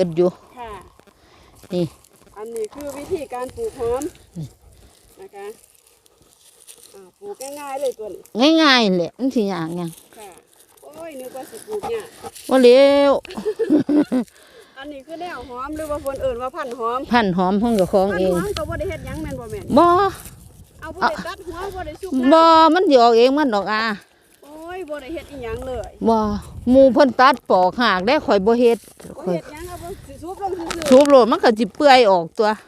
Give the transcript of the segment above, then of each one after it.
กิดอยู่ ค่ะ นี่ อันนี้คือวิธีการปลูกหอมนะคะอ่าปลูกง่ายๆเลยตัวนี้ง่ายๆแหละมันสิยากหยังค่ะ โอ้ยนึกว่าสิปลูกเนี่ยบ่เร็วอันนี้คือแนวหอมหรือว่าคนเอื่นว่าพันธุ์หอม พันหอมของเจ้าของพันเอธุ์งหอมก็บ่ได้เฮ็ดหยังแม่นบ่แม่นบ่ เอาบ่ได้ตัดหัวบ่ได้สุกบ่น้ำมันสิออกเองมันดอกอาโอ้ย บ่ได้เฮ็ดอีหยังเลยบ่หมู่เพิ่นตัดปอกหากได้ข่อยบ่เฮ็ดบ่ข่อยเฮ็ดหยังเอาบ่สิสุกลงซื่อทุบโลดมันก็สิเปื่อยออกตัวๆค่ะ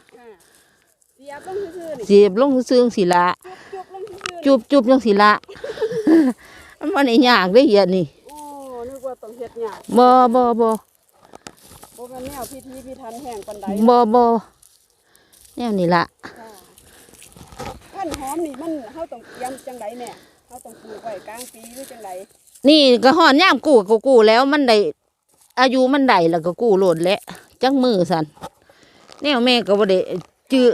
เสียบลงซื่อๆนี่เสียบลงซื่อๆสิละจุบๆลงซื่อๆนี่จุบจุบจังสิละ มันบ่ได้ยากเด้เหี้ยนี่โอ้นึกว่าต้องเฮ็ดหยังบ่บ่บ่บ่แม่นแนวพิธีพิธันแห่งปานใดบ่บ่แนวนี้ล่ะ ค่ะพันธุ์หอมนี่มันเฮาต้องเตรียมจังไดแน่ เฮาต้องปลูกไว้กลางปีหรือจังไดนี่ก็ฮอดยามกู้ก็กู้แล้วมันได้อายุมันได้แล้วก็กู้โลดแล้วจังมือสั่นแนวแม่ก็บ่ได้จื้อ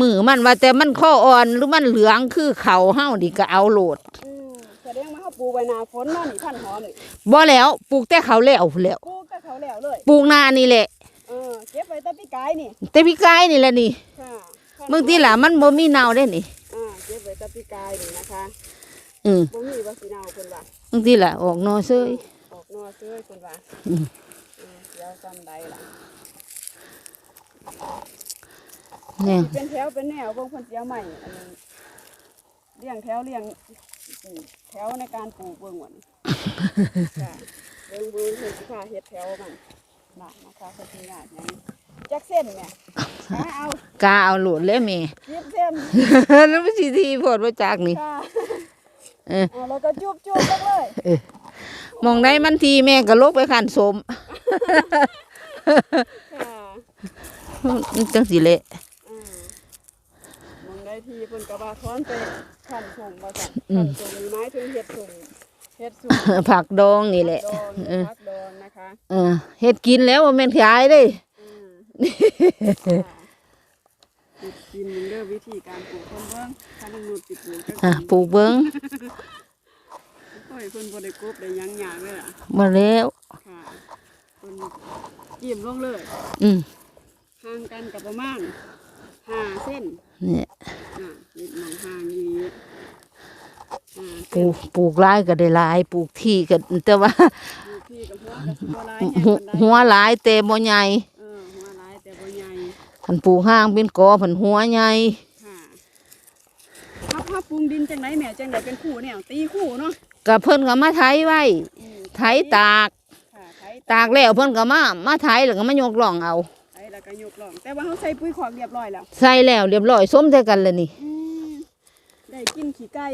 มือมันว่าแต่มันข้ออ่อนหรือมันเหลืองคือเขาเฮานี่ก็เอาโลดอืมแสดงว่าเฮาปลูกไว้หน้าฝนเนาะนี่พันธุ์หอมนี่บ่แล้วปลูกแต่เขาแล้วพู้นแหล้วปลูกแต่เขาแล้วเลยปลูกนานี่แหละ เออเก็บไว้แต่ปีกายนี่แต่พี่กายนี่แหละนี่ค่ะพันธุ์บางทีล่ะมันบ่มีเนาได้นี่อ่าเก็บไว้แต่ปีกายนี่นะคะ อืมบ่มีว่าสิเน่าเพิ่นว่าบางทีล่ะออกหนอเซยออกนอซื้อเพิ่นว่าอืมเออเดี๋ยวซ้ำใดล่ะแนี่เป็นแถวเป็นแนวเบิ่งเพิ่นสิเอาใหม่อันนี้เลี้ยงแถวเลี้ยงอืมแถวในการปลูกเบิ่งว่านี่ค่ะเบิ่งเบิ่งเพิ่นสิพาเฮ็ดแถวมันน่ะนะคะเพิ่นสิงานหยังจักเส้นแม่หาเอากาเอาโหลดแล้วแม่สิบเส้น แล้วมันสิทีโพดว่าจากนี่ ค่ะ เออเอาแล้วก็จุบจุบลงเลยมองได้มันทีแม่ก็ลกไปขันสมค่ะมันจังสิเละอืมมองได้ทีเพิ่นก็ว่าถอนไปขันส่งว่าซั่นขันส่งมีไม้ถึงเฮ็ดส่งเฮ็ดส่งผักดองนี่แหละดองเออพักดองนะคะเออเฮ็ดกินแล้วว่าแม่นขายเด้ อืมค่ะติดกินมึงเด้อวิธีการปลูกเพิ่นเบิ่งถ้าน้องนุชสิปลูกจังอะปลูกเบิ่งโอ้ยเพิ่นบ่ได้กบได้หยังยากเลยล่ะมาแล้ว ค่ะเพิ่นจิ้มลงเลยอืมห่างกันกับประมาณห้าเส้นเนี่ยอะนิดหน่อยห่างอย่างนี้อ่าปลูกปลูกหลายก็ได้หลายปลูกที่ก็แต่ว่าดูพี่กับหัวกับหัวลายแห้งหัวปานใดหัวหลายแต่บ่ใหญ่ เออหัวลายแต่บ่ใหญ่ คันปลูกห้างเป็นกอเพิ่นหัวใหญ่ค่ะถ้าถ้าปรุงดินจังไหนแม่จังไหนเป็นคู่เนี่ยตีคู่เนาะก็เพิ่นก็มาไถไว้อืมไถตากค่ะไถตากแล้วเพิ่นก็มามาไถแล้วก็มายกล่องเอาไถแล้วก็ยกล่องแต่ว่าเขาใส่ปุ๋ยขอกเรียบร้อยแล้ว ใส่แล้วเรียบร้อยสมใส่กันแล้วนี่อืมได้กินขี้ไก่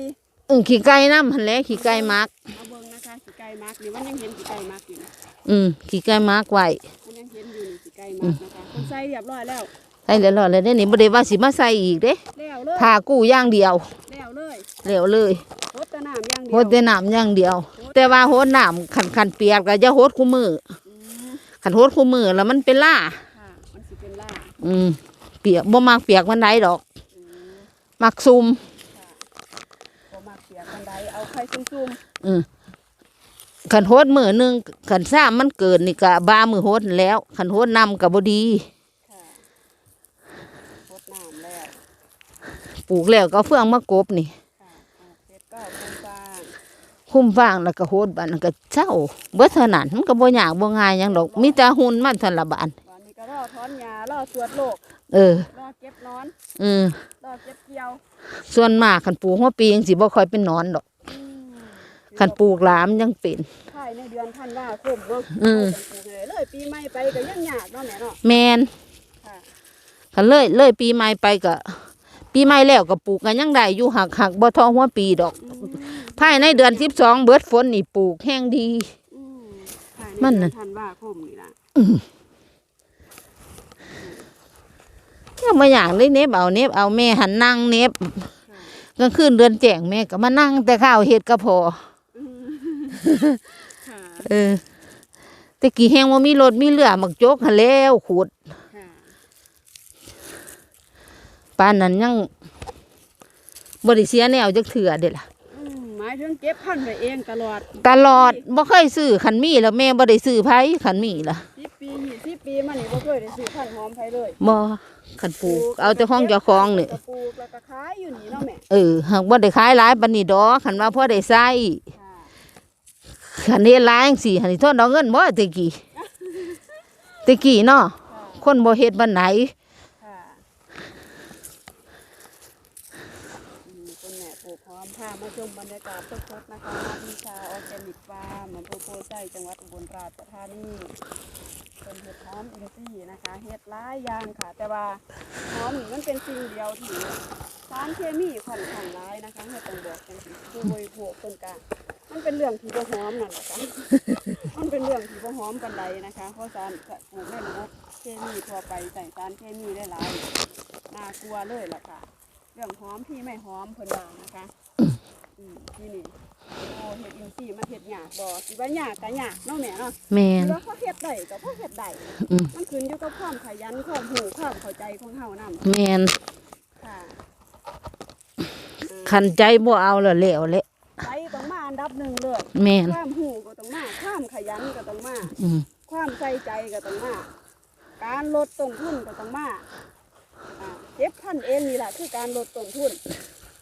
อือขี้ไก่น้ำหั่นแหละขี้ไก่มักเอาเบิ่งนะคะขี้ไก่มักนี่มันยังเห็นขี้ไก่มักอยู่นะอืมขี้ไก่มักไว้มันยังเห็นอยู่นี่ขี้ไก่มักนะคะคนใส่เรียบร้อยแล้วใส่เรียบร้อยแล้วเด้นี่บ่ได้ว่าสิมาใส่อีกเด้แล้วเลยทากู้อย่างเดียวแล้วเลยแล้วเลยโคตรน้ำอย่างเดีโหยวดแต่น้ำอย่างเดียว แต่ว่าโหดน้ำคันคันเปียกก็อย่าโหดคู่มืออืมคันโหดคู่มือแล้วมันเป็นล่า ค่ะมันสิเป็นล่าอืมเปียกบ่มักเปียกมันได้ดอกอืมมักซุ่ม บ่มาเขียนบัน ไดเอาไข่ซุ่มอืมคันโหดมือหนึงคันซ้ามันเกินนี่ก็บามือโหดนั่นแหล้วคันโหดนำก็บ่ดีๆค่ะโคตรน้ำแล้วปลูกแล้วก็เอาเฟืองมากบนี่ ค่ะเอาเพชรก็เอาโครงสร้างคุ้มฟางแล้วก็โหดบานแล้วก็เช้าเบิดเท่านั้นมันก็บ่ยากบ่ง่ายหยังดอกมีแต่หุ่นมันเท่าละบานตอนนี้ก็รอถอนหญ้ารอตรวจโรคเออรอเก็บนอนอืมรอเก็บเกี่ยวส่วนมากคันปลูกหัวปีจังสิบ่ค่อยเป็นหนอนดอก อืมคันปลูกหลามยังเป็นภายในเดือนธันวาคมเนาะอืมเอาจังปลูกเลยเลยปีใหม่ไปก็ยังยากเนาะแม่เนาะแมนค่ะคันเลยเลยปีใหม่ไปก็ปีใหม่แล้วก็ปลูกกันยังได้อยู่หักหักบ่ทอหัวปีดอกอืมภายในเดือน12เบิดฝนนี่ปลูกแห้งดีอืมภายในมันเดืน่ะอนธันวาคมนี่ล่ะยังมาอย่างได้เน็บเอาเน็บเอาแม่หันนั่งเน็บค่ะกลางคืนเดือนแจ้งแม่ก็มานั่งแต่ข้าวเฮ็ดก็พออืม ค่ะเออแต่กี้แห้งว่ามีรถมีเรือมักโจกหั้นแล้วขุดค่ะปานนั้นยังบ่ได้เสียแนวจักเถื่อเด้ล่ะ อืมหมายถึงเก็บพันธุ์ไว้เองตลอดตลอดบ่เคยซื้อคันมีแล้วแม่บ่ได้ซื้อไผคันมีล่ะสิบปียี่สิบปีมานี่บ่เคยได้ซื้อพันธุ์หอมไผเลยบ่คันปลูก เอาแต่ของเจ้าของนี่ก็ปลูกแล้วก็ขายอยู่นี่เนาะแม่เออหากบ่ได้ขายหลายปานนี้ดอกคันว่าพอได้ใช้ ค่ะคันเฮ็ดหลายจังซี่หันนี่ทนเอาเงินบ่แตะกี้แตะกี้เนาะค่ะคนบ่เฮ็ดบันไหนค่ะอืมคุณแม่ปลูกหอมพามาชมบรรยากาศสดๆนะคะนาวิชาออร์แกนิกฟาร์มอำเภอโพไซจังหวัดอุบลราชธานีเป็นเห็ดหอมอินทรีย์นะคะเห็ดหลายอย่างค่ะ แต่ว่าหอมนี่มันเป็นสิ่งเดียวที่สารเคมีค่อนข้างร้ายนะคะให้ต้องบอกกันสิผู้บริโภคคนกลาง มันเป็นเรื่องที่บ่หอมนั่นแหละค่ะ มันเป็นเรื่องที่บ่หอมกันใดนะคะ เพราะสารปลูกในระบบเคมีทั่วไปใส่สารเคมีได้หลายน่ากลัวเลยล่ะค่ะ เรื่องหอมที่ไม่หอมเพิ่นว่านะคะอืมที่นี่โอ้เห็ดอินทรีย์มันเห็ดหยากบ่สิว่าหยากก็หยากเนาะแม่เนาะแม่นหรือว่าเขาเห็ดได้ก็เพราะเห็ดได้อืมมันขึ้นอยู่กับความขยันความหูความเข้าใจของเฮานำแม่นค่ะคันใจบ่เอาแล้วแล้วแหละ ใจต้องมาอันดับหนึ่งเลยแม่นความหูก็ต้องมาความขยันก็ต้องมาอืมความใส่ใจก็ต้องมาการลดต้นทุนก็ต้องมาอ่าเก็บพันธุ์เองนี่แหละคือการลดต้นทุน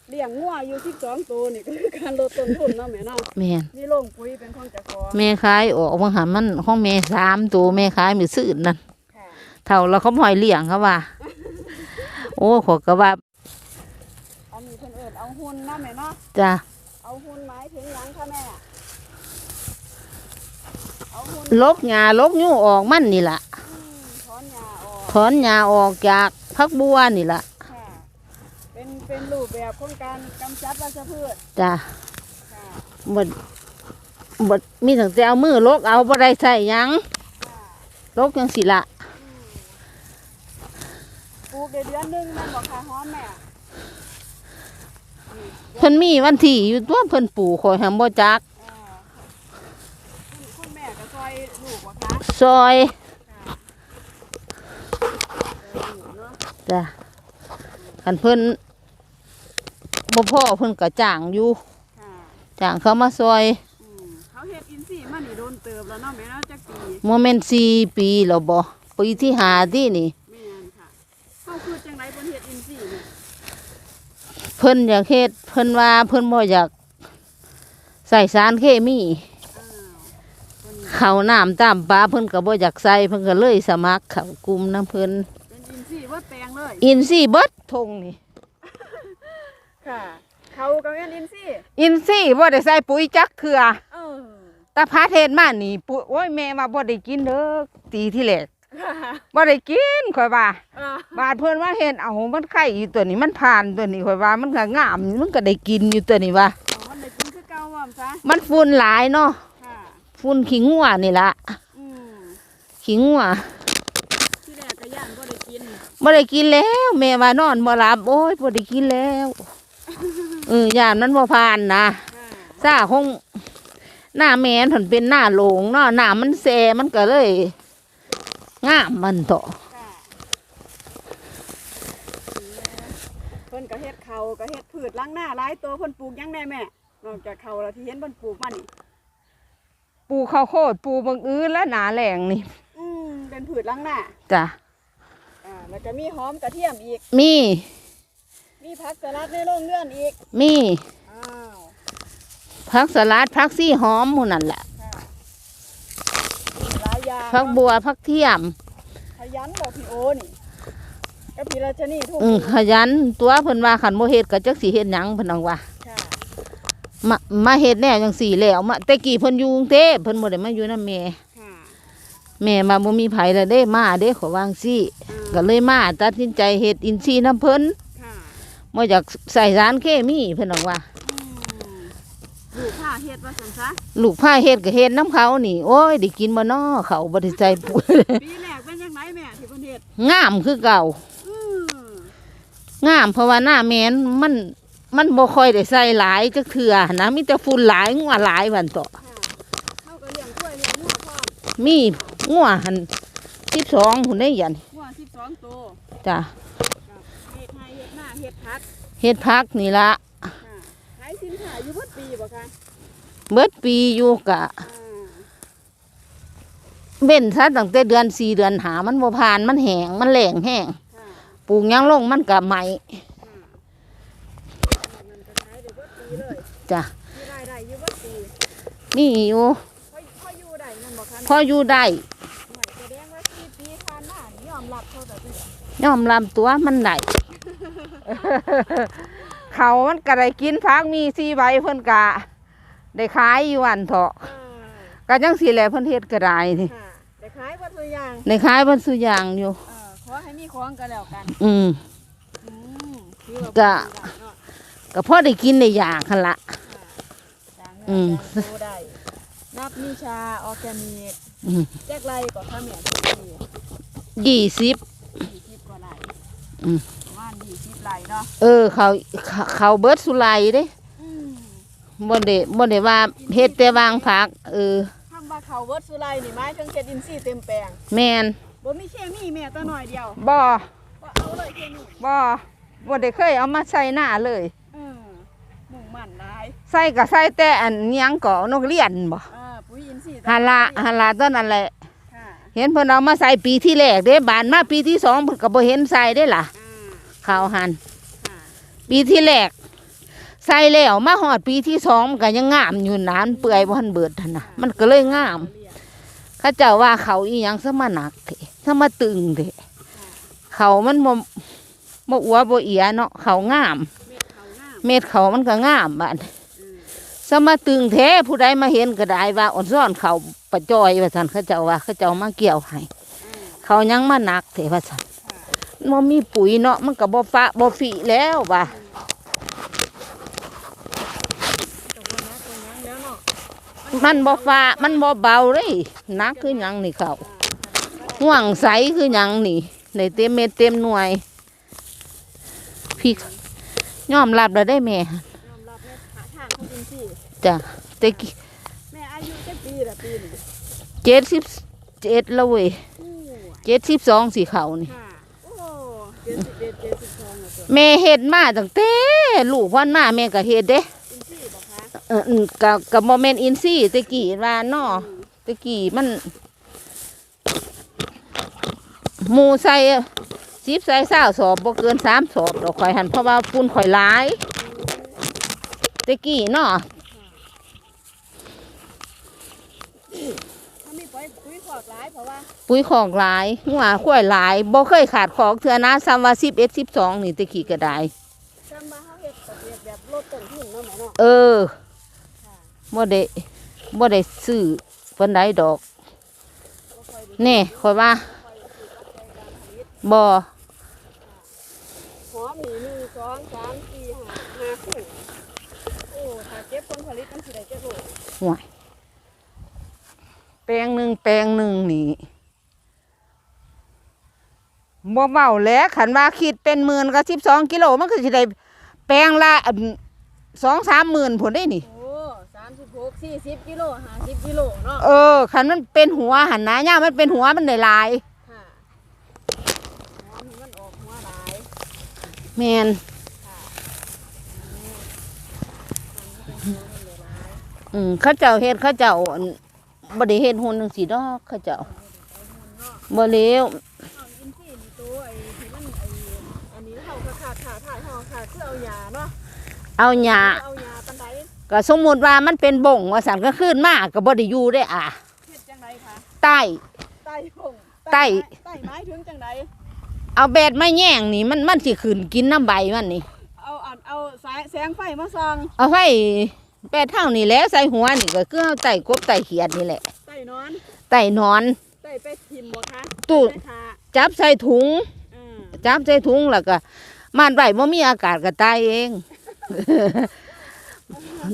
เลี้ยงงัวอยู่ที่สองตัวนี่ก็คือการลดต้นทุนเนาะแม่เนาะแม่นนี่ลงปุ๋ยเป็นของเจ้าของแม่ขายออกมาหามันของแม่สามตัวแม่ขายมื้อซื่อนั่นค่ะเท่าแล้วเขาหอยเลี้ยงเขาว่า โอ้ขอยก็ว่าเอามีคนเอิญเอาหุ่นเนาะแม่เนาะ จ้ะ เอาหุ่นหมายถึงหยังคะแม่เอาหุ่นลกหญ้าลกยู่ออกมันนี่ล่ะอืมถอนหญ้าออกถอนหญ้าออกจากพักบัวนี่ล่ะค่ะเป็นเป็นรูปแบบของการกำจัดวัชพืชจ้ะค่ะบดบดมีตั้งแต่เอามือลกเอาบ่ได้ใส่หยังค่ะลกจังสิละอืมปลูกได้เดือนหนึงแม่นบอกค่ะหอมแม่นี่ เพิ่นมีวันที่อยู่ตัวเพิ่นปลูกข่อยหังบ่จักอ่าคุณคุณแม่ก็ซอยลูกวะคะซอยค่ะซอยลูกเนาะจ้ะคันเพิ่นบ่พ่อเพิ่นก็จ้างอยู่ค่ะจ้างเขามาซอยอืมเขาเฮ็ดอินทรีย์มานี่โดนเติบแล้วเนาะแม่เนาะจักปีโมเมนต์4ปีแล้วบ่ปีที่ห้าที่นี่ แม่นค่ะเขาคือจังไรเพิ่นเฮ็ดอินทรีย์นี่ เพิ่นอยากเฮ็ดเพิ่นว่าเพิ่นบ่อยากใส่สารเคมีอ้าวเพิ่นเข้าน้ำตามปลาเพิ่นก็บ่อยากใส่เพิ่นก็เลยสมัครเข้ากลุ่มนํเพิ่นเป็นอินทรีย์ว่าแปลงเลยอินซี่เบิดทงนี่ค่ะเขาก็แม่นอินทรีย์อินซี่บ่ได้ใส่ปุ๋ยจักเคือเออตาพาเทศมานี่ปุ๋ยโอ้ยแม่ว่าบ่ได้กินเด้อตีที่แรกค่ะ บ่ได้กินข่อยว่าอ่าบาดเพิ่นว่าเห็นเอามันไข่อยู่ตัวนี้มันผ่านตัวนี้ข่อยว่ามันก็งามมันก็ได้กินอยู่ตัวนี้ว่าเอามันได้กินคือเก่าว่าซะมันฝุ่นหลายเนาะค่ะฝุ่นขี้งัวนี่ล่ะอืมขี้งัวที่แรกก็ย่านบ่ได้กินบ่ได้กินแล้วแม่ว่านอนบ่หลับโอ้ยบ่ได้กินแล้วเออย่านมันบ่ผ่านนะค่ะซ่าคงหน้าแม่นเพิ่นเป็นหน้าโหลงเนาะหน้ามันแซมันก็เลย งามมันต่อค่ะเพิ่นก็เฮ็ดเขาก็เฮ็ดพืชล้างหน้าหลายตัวเพิ่นปลูกหยังแน่แม่นอกจากเขาแล้วที่เห็นเพิ่นปลูกมานี่ปลูกข้าวโพดปลูกบางอื้อและหนาแหลงนี่ อืมเป็นพืชล้างหน้าจ้ะอ่าแล้วก็มีหอมกระเทียมอีก มี มีผักสลัดในโรงเรือนอีก มีอ้าวผักสลัดผักซี่หอมหมูนั่นแหละค่ะหลา ยอย่างผักบัวผักเทียม ขยันบอกพี่โอนี่กับพี่ราชนีทุ่งอืมขยันตัวเพิ่นว่าขันโมเฮ็ดก็จักสิเฮ็ดหยังเพิ่นนังว่าค่ะมามาเฮ็ดแนวจังสี่แล้วมาแต่กี้เพิ่นอยู่กรุงเทพเพิ่นบ่ได้มาอยู่นำแม่ค่ะแม่มาบ่มีไผแล้วเด้มาเด้ขอวาจั่งซี่อ่าก็เลยมาตัดสินใจเฮ็ดอินทรีย์น้ำเพิ่นค่ะ บ่อยากใส่สารเคมีเพิ่นนังว่าอืมลูกผ้า เฮ็ดว่าซั่นซะลูกพายเฮ็ดก็เฮ็ดน้ำเขานี่ โอ้ยได้กินบ่น้อเขาบ่ได้ใส่ปุ๋ย ปีแรกเป็นจังไดแม่ที่เพิ่นเฮ็ดงามคือเก่า อืมงามเพราะว่าหน้าแมนมันมันบ่ค่อยได้ใส่หลายจักเถื่อนะมีแต่ฝุ่นหลายงัวหลายวันต่อค่ะเขาก็เลี้ยงกล้วยเลี้ยงงัวพร้อมมีงัวหันสิบสองหุ่นได้ยันงัว12ตัวจ้ะกับเฮ็ดไร่เฮ็ดนาเฮ็ดผักเฮ็ดพักนี่ละค่ะขายสินค้าอยู่เบิดปีบ่คะ เบิดปีอยู่กะอ่าเว้นซะตั้งแต่เดือนสี่เดือนหามันบ่ผ่านมันแห้งมันแหลงแห้งค่ะปลูกหยังลงมันก็ไหมค่ะมันจะใช้ได้เบิดปีเลยจ้ะมีรายได้อยู่เบิดปีมีอยู่พอพออยู่ได้นั่นบ่คะพออยู่ได้หน่วยแสดงว่าสี่ปีผ่านมานี่ยอมรับเขาแต่ที่ยอมรับตัวมันได้เขามันก็ได้กินพักมีสี่ใบเพิ่นกะ ได้ขายอยู่วันเถาะอ่าก็จังสิแหละเพิ่นเฮ็ดก็ได้นี่ค่ะแต่ขายวัตถุอย่างได้ขายเพิ่นสุอย่างอยู่เออขอให้มีของกันแล้วกันอืมอืมคือว่าจะบ่ได้เนาะก็พอได้กินได้อยากหั่นละ จ้างอืเงินมจ้างโตได้นับนิชาออร์แกนิกอืมแจกไรก็ข้าเมียทุกปียี่สิบ ยี่สิบกว่าไรอืม ประมาณยี่สิบไรเนาะเออ เขาเขาเขาเบิดสุไลเด้อืม บ่ได้บ่ได้ว่าเฮ็ดแต่วางผักเออคำว่าเขาเวิร์ดสุไลนี่หมายถึงเจ็ดอินทรีย์เต็มแปลงแม่นบ่มีเคมีแม่ตัวหน่อยเดียวบ่ก็เอาเลยเคมีบ่บ่ได้เคยเอามาใส่หน้าเลยเออมุ่งมั่นหลายใส่ก็ใส่แต่อันหยังก่อนกเรียนบ่อ่าปุ๋ยอินทรีย์หันละหันละตอนนั้นแหละค่ะเห็นเพิ่นเอามาใส่ปีที่แรกเด้บานมาปีที่สองเพิ่นก็บ่เห็นใส่ได้ล่ะอ่าข้าวหันค่ะปีที่แรก ใส่แล้วมาฮอดปีที่สองมันก็ยังงามอยู่นานเปื่อยบ่ทันเบิดหั่นน่ะมันก็เลยงามเรียนเขาเจ้าว่าเขาอีหยังซะมาหนักเถซะมาตึงเถเขามันบ่บ่อัวบ่เอียเนาะเขางาม เม็ดเขางามเม็ดเขามันก็งามบาดอืมสมาตึงแท้ผู้ใดมาเห็นก็ได้ว่าอ่อนซ่อนเขาประจอยว่าซั่นเขาเจ้าว่าเขาเจ้ามาเกี่ยวให้เขายังมาหนักเถว่าซั่นค่ะมันมีปุ๋ยเนาะมันก็บ่ฟะบ่ฝีแล้วว่า ตกลงนะตรงนั้นแล้วเนาะ มันบ่ฟ้ามันบ่เบาเลยหนักคือหยังนี่เขาห่วงใสคือหยังนี่ได้เต็มเม็ดเต็มหน่วย พี่ยอมรับแล้วได้แม่ยอมรับในหาทางของอินทรีย์จ้ะแต่กี้แม่อายุจักปีละปีนี่เจ็ดสิบเจ็ดแล้วเว้ยอู้เจ็ดสิบสองสีเขานี่ ค่ะโอ้เจ็ดสิบเอ็ดเจ็ดสิบสองแล้วตัวแม่เฮ็ดมาตั้งแต่ลูกวันมาแม่ก็เฮ็ดเด้ เอออืมกับกับโมเมนต์อินซี่ตะกี้ว่าเนาะตะกี้มันหมูใส่สิบใส่เศร้าสอบบ่เกินสามสอบดอกข่อยหันเพราะว่าฝุ่นข่อยหลายตะกี้เนาะถ้ามีปุ๋ยปุ๋ยขอกหลายเพราะว่าปุ๋ยของหลายหัวข้วยหลายบ่เคยขาดของเทื่อนะซ้ำว่าสิบเอ็ดสิบสองนี่ตะกี้ก็ได้ จำมาเขาเฮ็ดเกษตรแบบลดต้นทุนเนาะแม่เนาะ เออค่ะ บ่ได้บ่ได้ซื้อปานใดดอกบ่คอยได้แน่ข่อยว่าค่อยซื้อปัจจัยการผลิตบ่หอมนี่หนึ่งสองสามสี่ห้าห้าคู่โอ้ถ้าเก็บผลผลิตมันสิได้เจักโลห่วยแปลงหนึ่งแปลงหนึ่งนี่บ่เบาแล้วขันว่าคิดเป็นหมื่นก็สิบสองกิโลมันก็สิได้แปลงละสองสามหมื่นผลได้นี่ สิบหกสี่สิบกิโลห้าสิบกิโลเนาะเออขันมันเป็นหัวหันนะย่ามันเป็นหัวมันได้หลายค่ะหอมนี่มันออกหัวหลายแมนค่ะอืมมันเป็นหัวมันเลยหลายอืมเขาเจ้าเฮ็ดเขาเจ้าอั่นบ่ได้เฮ็ดหุ่นจังซี่ดอกเขาเจ้าบ่เลวเอาอินทรีย์นี่ตัวไอ้ที่มันไอ้อันนี้เขาก็ขาดขาดขาดเขาขาดคือเอายาเนาะเอาหญ้าเอายาปันได ก็สมมุติว่ามันเป็นบ่งว่าสั่นก็ขึ้นมาก็บ่ได้อยู่ได้อะเฮ็ดจังไดคะใต้ไต่พงไต่ไต่ไม้ถึงจังไดเอาแบดไม้แย่งนี่มันมันสิขึ้นกินน้ำใบมันนี่ เอาอันเอาสายแสงไฟมาส่องเอาไฟแปดเท่านี่แหล้วใส่หัวนี่ก็คือเอาไต่กบไต่เขียดนี่แหละไต่นอนไต่นอนไต่ไปทิมบ่คะตู้ไปทาจับใส่ถุง อืมจับใส่ถุงแล้วก็มานไว้บ่มีอากาศก็ตายเอง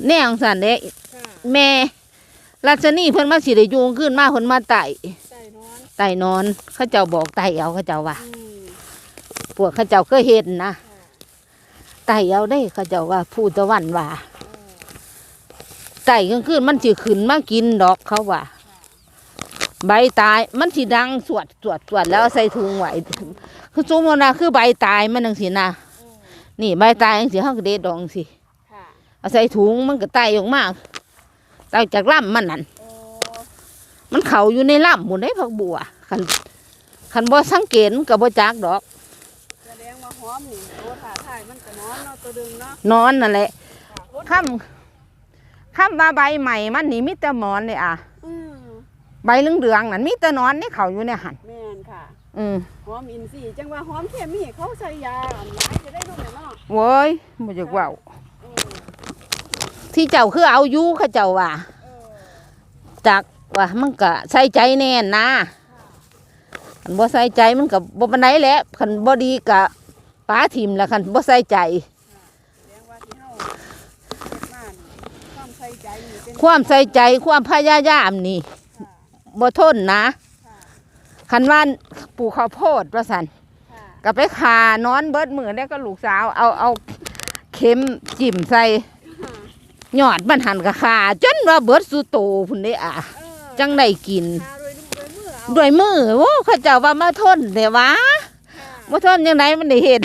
แน่ของสันเด้ค่ะแม่รัชนีเพิ่นมาสิได้อยูงขึ้นมาเพิ่นมาไต่ไต่นอนไต่นอนเขาเจ้าบอกไต่เอาเขาเจ้าว่า อืมพวกเขาเจ้าเคยเห็นนะไต่เอาได้เขาเจ้าว่าผู้ตะวันว่าไต่กลางคืนมันสิขึ้นมากินดอกเขาว่า ใบตายมันสิดังสวดสวดสวดแล้วเอาใส่ถุงไว้คือสมมตินะคือใบตายมันจังสินะอืมนี่ใบตายจังสิเฮาก็เด็ดดองสิค่ะ เอาใส่ถุงมันก็ไต่ออกมาไต่จากลำมันนั่นโอ้มันเขาอยู่ในลำหมุนได้ผักบัวคันคันบ่สังเกตมันก็บ่จักดอกแสดงว่าหอมนี่โอ้ถ่าถ่ายมันก็นอนเนาะตัวดึงเนาะนอนนั่นแหละค่ะโคตรค่ำค่ำว่าใบใหม่มันนี่มีแต่หมอนเลยอะอืมใบเหลืองๆนั่นมีแต่นอนนี่เขาอยู่ในหันแม่นค่ะ อืมหอมอินทรีย์จังว่าหอมเคมีเขาใส่ยาอันหลายจะได้รู้แม่เนาะโว้ยบ่อยากเว้าเออ ที่เจ้าคือเอาอยู่เขาเจ้าว่าเออจักว่ามันก็ใส่ใจแน่นนะคันบ่ใส่ใจมันก็บ่ปานใดแหละคันบ่ดีก็ป้าทิมละคันบ่ใส่ใจแสดงว่าที่เฮาเฮ็ดมานี่ความใส่ใจนี่เป็นความใส่ใจความพยายามนี่ค่ะบ่ทนนะค่ะคันว่าปลูกข้าวโพดว่าซั่นค่ะก็ไปขานอนเบิดมือได้ก็ลูกสาว เอาเอาเข็มจิ้มใส่ ยอดมันหันกะขาจนว่าเบิดสุโตพุ่นเด้อะเออจังได้กินทาโดยมือเอาด้วยมือโอ้เขาเจ้าว่ามาทนเด้วะค่ะมาทนยังไงมันได้เฮ็ด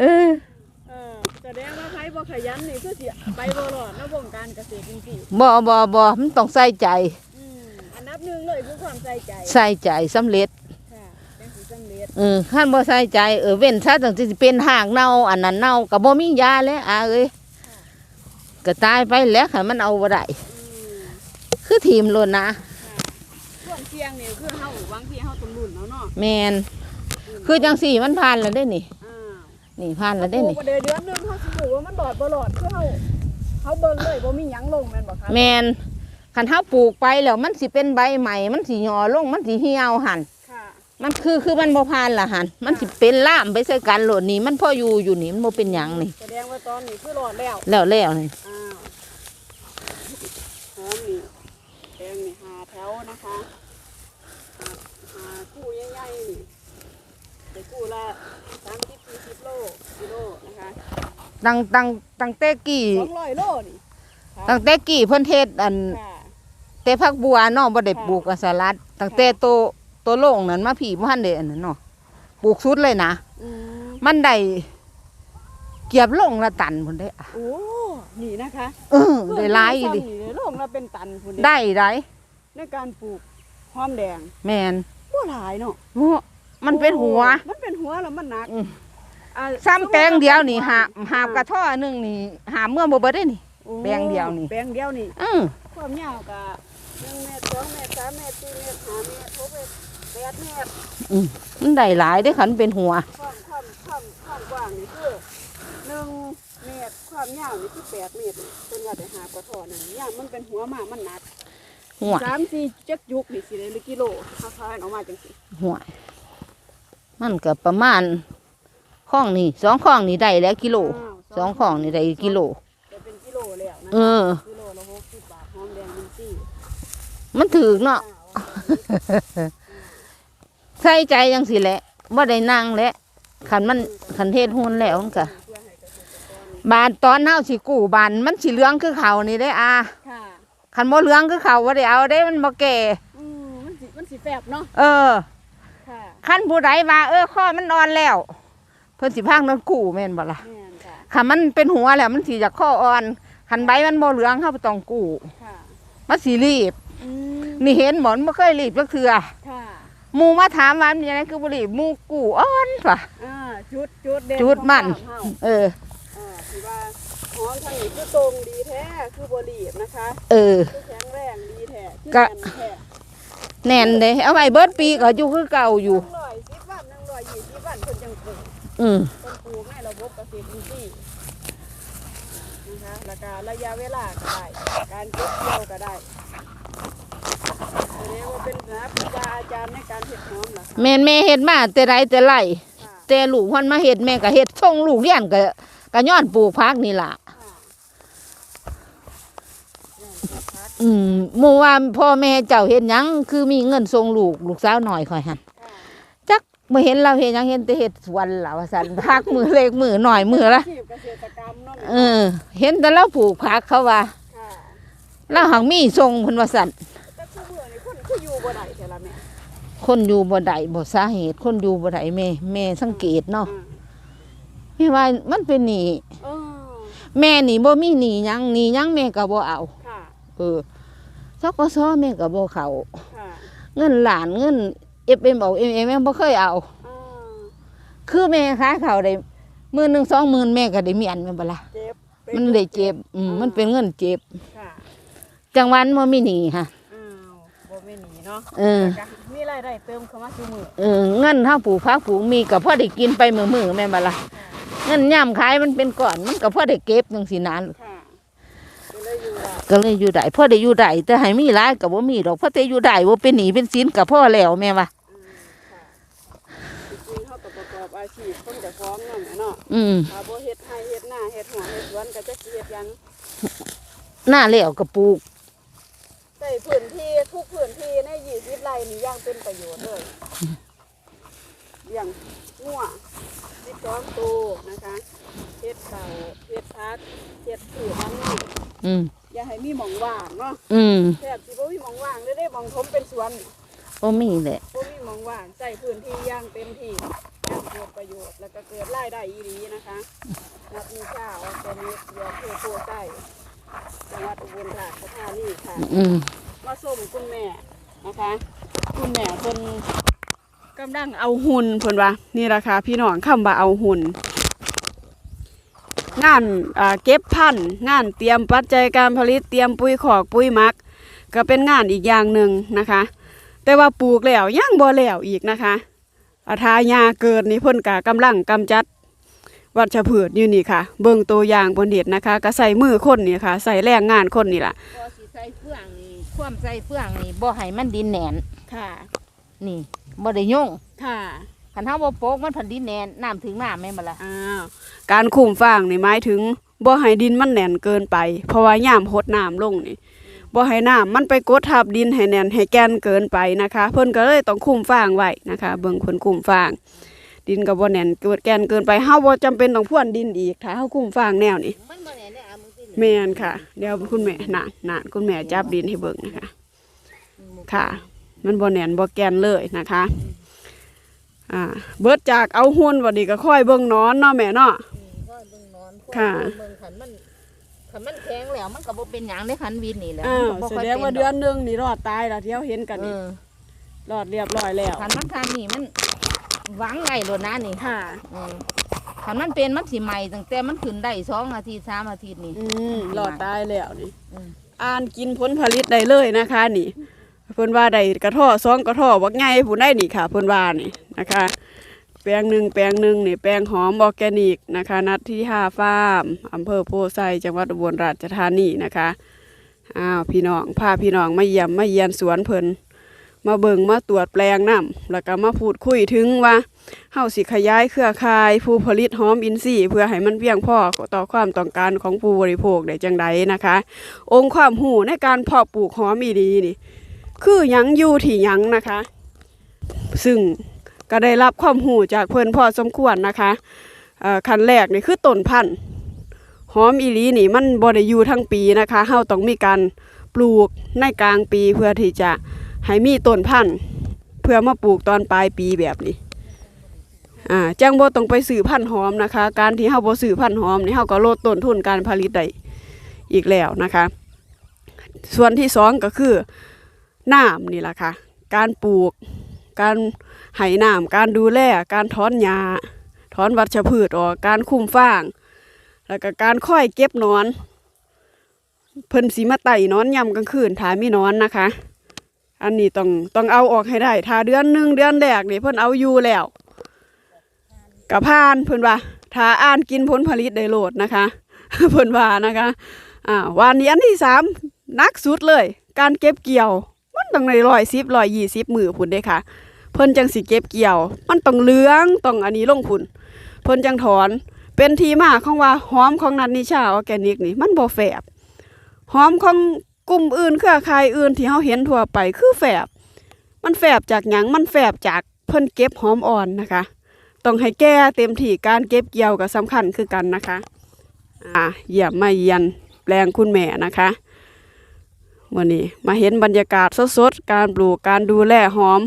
เออเออแสดงว่าไผบ่ขยันนี่คือสิไปบ่รอดในวงการเกษตรจริงบ่บ่บ่มันต้องใส่ใจๆอืมอันดับหนึ่งเลยคือความใส่ใจ ใส่ใจสำเร็จค่ะจังสิสำเร็จเออคันบ่ใส่ใจเออเว้นซะตั้งสิเป็นหากเน่าอันนั้นเน่าก็บ่มียาแล้วอะเอ้ย ก็ตายไปแล้วค่ะมันเอาบ่ได้อืมคือทีมโลดนะค่ะช่วงเที่ยงนี่คือเฮาบางทีเฮาต้องลุ้นเอาเนาะแมนคือจังสี่มันผ่านแล้วได้นี่อ้าวนี่ผ่านแล้วได้นี่ปลูกบ่ได้เดือนหนึงเฮาสิรู้ว่ามันหลอดบ่หลอดคือเฮาเฮาเบิ่งเลยบ่มีหยังลงแม่นบ่คะแมนคันเท้าปลูกไปแล้วมันสิเป็นใบใหม่มันสิหย่อลงมันสิเหี่ยวหันค่ะมันคือคือมันบ่ผ่านละหันมันสิเป็นล่ามไปใส่กันโหลดนี่มันพออยู่อยู่นี่มันบ่เป็นหยังนี่แสดงว่าตอนนี้คือหลอดแล้วแล้วแล้วนี่ อ้าวหอมนี่แดงนี่หาแถว นะคะหาหาคู่ใหญ่ๆนี่ไปคู่ละ30 40โลกิโลนะคะตั้งตั้งตั้งแต่กี่200โลนี่ค่ะตั้งแต่กี่เพิ่นเทศอันค่ะแต่ผักบัวเนาะบ่ได้ค่ะปลูกกับสลัดตั้งแต่โตโตโล่งนั้นมาผีบ่ทันได้อันนั้นเนาะปลูกสุดเลยนะ อืมมันได้เกียบลงละตันพุ่นได้อะโอ้นี่นะคะเออได้หลายอีหลีเพิ่นมีซ้ำนี่โลงละเป็นตันพุ่นเด้ได้ได้ ในการปลูกหอมแดงแมนบ่หลายเนาะโอ้มันเป็นหัว โอ้มันเป็นหัวแล้วมันหนักอืม อ่าซ้ำแปลงเดียวนี่หาหาบกระท่อหนึงนี่หาเมื่อบ่เบิดได้นี่ โอ้แปลงเดียวนี่ แปลงเดียวนี่อือความยาวก็1เมตร2เมตร3เมตร4เมตร5เมตร6เมตร8เมตรมันได้หลายได้อคันเป็นหัว ความความความความกว้างนี่คือ1เมตรความยาวนี่คือ8เมตรเพิ่นว่าได้หากว่าท่อนั่นยามมันเป็นหัวมากมันหนัก หัวสามสี่จักยุกนี่สิได้หรือกิโลค่าคายออกมาจังสิหัวมันก็ประมาณข้องนี่สองข้องนี่ได้แล้วกิโลสองข้องนี่ได้กิโลจะเป็นกิโลแล้วนะเออกิโลละหกสิบบาทหอมแดงมินซี่มันถือเนาะใส่ใจจังสิแหละบ่ได้นั่งแหละคันมันคันเทศหุ่นแล้วมันก็เพื่อให้เกษตรกรบานตอนเฮาสิกู้บานมันสิเหลืองคือเขานี่ได้อาค่ะ คันบ่เหลืองคือเขาบ่ได้เอาได้มันบ่แก่อืมมันสิมันสิแฝบเนาะเออค่ะคันผู้ใดว่าเออข้อมันอ่อนแล้ว เพิ่นสิพากนั้นกู้แม่นบ่ล่ะแม่นค่ะคันมันเป็นหัวแล้วมันสิจากข้ออ่อนคันใบมันบ่เหลืองเฮาบ่ต้องกู้ค่ะมันสิรีบ อืมนี่เห็นหมอนบ่เคยรีบจักเทื่อค่ะหมู่มาถามว่ามันยังไงคือบ่รีบหมู่กู้อ่อนว่ะ อ่าจุดจุดเด่นจุดมัน ของฟาร์เฮาเออ อ่าที่ว่าห อมทางนี้คือตรงดีแท้คือบ่รีบนะคะเออ คือแข็งแรงดีแท้คือก็แน่นแท้แน่นเด้เอาไว้เบิดปีก็อยู่คือเก่าอยู่หนึ่งร้อยสิบวันหนึ่งร้อยยี่สิบวันเพิ่นจังปลูกอืมต้นปลูกให้ระบบเกษตรอินทรีย์นะคะแล้วก็ระยะเวลาก็ได้ การเก็บเกี่ยวก็ได้แสดงว่าเป็นนะครูบาอาจารย์ในการเฮ็ดหอมล่ะค่ะแม่นแม่เฮ็ดมาแต่ไรแต่ไรค่ะแต่ลูกเพิ่นมาเฮ็ดแม่ก็เฮ็ดส่งลูกเรียนก็ ก็ย้อนปลูกพักนี่ล่ะค่ะเนี่ยเฮ็ดพักอืมหมู่ว่าพ่อแม่เจ้าเฮ็ดหยัง คือมีเงินส่งลูกลูกสาวน้อยค่อยหั่นค่ะจักบ่เห็นเราเฮ็ดหยังเห็นแต่เฮ็ดสวนล่ะว่าซั่นพักมือเล็กมือหน่อยมือละอาชีพเกษตรกรรมเนาะเออ เห็นแต่เราปลูกผักเขาว่าค่ะเราหังมีส่งเพิ่นว่าซั่นแต่คือเมื่อนี่คนคืออยู่บ่ได้แต่ละแม่คนอยู่บ่ได้บ่สาเหตุ คนอยู่บ่ได้แม่แม่สังเกตเนาะอ่แม่ว่ามันเป็นหนี้เออแม่นี่บ่มีหนี้หยังหนี้หยังแม่ก็บ่เอา ค่ะ เออซกซแม่ก็บ่เข้าค่ะเงินหลานเงิน FM ออก MM แม่บ่เคยเอาอ่าคือแม่ค้าเขาได้หมื่นหนึ่งสองหมื่นแม่ก็ได้เมียนแม่นบ่ล่ะเจ็บป็มันได้เจ็บอืมมันเป็นเงินเจ็บ ค่ะจังหวันบ่มีหนี้ค่ะอ้าวบ่แม่นหนีเนาะเออก็มีรายได้เติมเข้ามาซุมื้อเออเงินเฮาปลูกผักปลูกมีก็พอได้กินไปมื้อๆแม่นบ่ล่ะ เงินย่ํขายมันเป็นก้อนมันก็พอได้เก็บจังซี่นะค่ะก็เลยอยู่ว่าก็เลยอยู่ได้พอได้อยู่ได้แต่ให้มีหลายก็บ่มีดอกเพราะแต่อยู่ได้บ่เป็นหนี้เป็นสินก็พอแล้วแม่ว่าอืมค่ะจริงๆเขาก็ประกอบอาชีพคนจะฟ้องเนาะแม่เนาะอืมถ้าบ่เฮ็ดไร่เฮ็ดนาเฮ็ดหัวเฮ็ดสวนก็จะสิเฮ็ดหยังหน้าแล้วก็ปลูกใส่พื้นที่ทุกพื้นที่ใน20ไร่นี่อย่างเป็นประโยชน์เลยเลี้ยงงัว 12ตัวนะคะเฮ็ดข้าวเฮ็ดผักเฮ็ดพืชทั้งนี้อืมอย่าให้มีหม่องว่างเนาะอืมแทบสิบ่มีหม่องว่างเลยได้หม่องถมเป็นสวนบ่มีแหละบ่มีหม่องว่างใส่พื้นที่อย่างเต็มที่อย่างเกิดประโยชน์แล้วก็เกิดรายได้อีหลีนะคะนับมีข้าวออร์แกนิกเดียวเพื่อโพใต้จังหวัดอุบลราชธานีค่ะอืมมาส่งคุณแม่นะคะ คุณแม่เพิ่น กำลังเอาหุ่นเพิ่นว่านี่ราคาพี่น้องคำว่าเอาหุ่นงานอ่าเก็บพันธุ์งานเตรียมปัจจัยการผลิตเตรียมปุ๋ยขอกปุ๋ยหมัก ก็เป็นงานอีกอย่างหนึ่งนะคะ แต่ว่าปลูกแล้วยังบ่แล้วอีกนะคะอาทายาเกิดนี่เพิ่นกะกำลังกำจัด วัชพืชอยู่นี่ค่ะ เบิ่งตัวอย่างบนเด็ดนะคะก็ใส่มือคนนี่ค่ะ ใส่แรงงานคนนี่ล่ะบ่สิใส่เฟืองนี่ความใส่เฟืองนี่บ่ให้มันดินแหนนค่ะ นี่บ่ได้ยุ่งค่ะคันเฮาบ่โปกมันพันดินแหนนน้ำถึงน้ำแม่นบ่ล่ะอ้าวการคุมฟางนี่หมายถึงบ่ให้ดินมันแน่นเกินไป เพราะว่ายามหดน้ำลงนี่บ่ให้น้ำมันไปกดทับดินให้แน่นให้แกนเกินไปนะคะ เพิ่นก็เลยต้องคุมฟางไว้นะคะ เบิ่งเพิ่นคุมฟาง ดินก็บ่แน่นเกิดแกนเกินไปเฮาบ่จำเป็นต้องพ่วนดินอีกถ้าเฮาคุมฟางแนวนี้มันบ่แหนนได้อะมึงสิแม่นค่ะ เดี๋ยวคุณแม่น่ะน่ะคุณแม่จับดินให้เบิ่งนะคะ ค่ะ มันบ่แน่นบ่แกนเลยนะคะอ่าเบิดจากเอาหุ่นวันนี้ก็ค่อยเบิ่งนอนเนาะแม่เนาะก็เบิ่งนอนค่ะ เบิ่งคันมันคันมันแข็งแล้วมันก็บ่เป็นหยังในคันวินนี่แหละอ้าวมันก็บ่แสค่อยดงว่าป็เดือนหนึงนี่รอดตายแล้วที่เฮาเห็นกันเอนี่อรอดเรียบร้อยแล้วคันมันคันนี่มันหวังไงโลดนะนี่ค่ะ เออคันมันเป็นมันสิใหม่ตั้งแต่มันขึ้นได้สองอาทิตย์สามอาทิตย์นี่ อืมรอดตายแล้วนี่ อืม อ่านกินผลผลิตได้เลยนะคะ นี่ เพิ่นว่าได้กระท่อสองกระท่อบักไงผู้ได้นี่ค่ะเพิ่นว่านี่นะคะ แปลงหนึ่งแปลงหนึ่งนี่แปลงหอมออร์แกนิกนะคะ นัดที่ห้าฟาร์มอำเภอโพไซจังหวัดอุบลราชธานีนะคะอ้าวพี่น้องพาพี่น้องมาเยี่ยมมาเยียนสวนเพิ่นมาเบิ่งมาตรวจแปลงน้ำแล้วก็มาพูดคุยถึงว่าเฮาสิขยายเครือข่ายผู้ผลิตหอมอินทรีย์เพื่อให้มันเพียงพอต่อความต้องการของผู้บริโภคได้จังใดนะคะ องค์ความรู้ในการเพาะปลูกหอมอีดีนี่ คือยังอยู่ที่ยังนะคะ ซึ่งก็ได้รับความหูจากเพื่อนพอสมควรนะคะขั้นแรกนี่คือต้นพันธุ์หอมอีลีนี่มันบ่ได้อยู่ทั้งปีนะคะเฮาต้องมีการปลูกในกลางปีเพื่อที่จะให้มีต้นพันธุ์เพื่อมาปลูกตอนปลายปีแบบนี้อ่าจังบ่ต้องไปซื้อพันธุ์หอมนะคะ การที่เฮาบ่ซื้อพันธุ์หอมนี่เฮาก็ลดต้นทุนการผลิตได้อีกแล้วนะคะ ส่วนที่สองก็คือ น้ำนี่แหละค่ะ การปลูก การให้น้ำการดูแล การถอนหญ้าถอนวัชพืชออก การคุ้มฟาง แล้วก็การค่อยเก็บนอน เพิ่นสีมาไต่นอนยำกลางคืนถายมีหนอนนะคะ อันนี้ต้องต้องเอาออกให้ได้ ถ้าเดือนหนึ่งเดือนแรกนี่เพิ่นเอาอยู่แล้วกับพานเพิ่นว่าถ้าอ่านกินผลผลิตได้โหลดนะคะ เพิ่นว่านะคะอ่าวันนี้อันที่สามนักสุดเลย การเก็บเกี่ยว มันต้องในร้อยสิบร้อยยี่สิบมือพุ่นเด้ค่ะ เพิ่นจังสิเก็บเกี่ยว มันต้องเลืองต้องอันนี้ลงพุ่นเพิ่นจังถอน เป็นทีมาของว่าหอมของนันนิชาออแกนิกนี่ มันบ่แฝบหอมของกลุ่มอื่นเครือข่ายอื่นที่เฮาเห็นทั่วไปคือแฝบมันแฝบจากหยังมันแฝบจากเพิ่นเก็บหอมอ่อนนะคะต้องให้แก่เต็มที่การเก็บเกี่ยวก็สำคัญคือกันนะคะ อ่าเยี่ยมมาเยียนแปลงคุณแม่นะคะ วันนี้มาเห็นบรรยากาศสดๆ การปลูกการดูแลหอม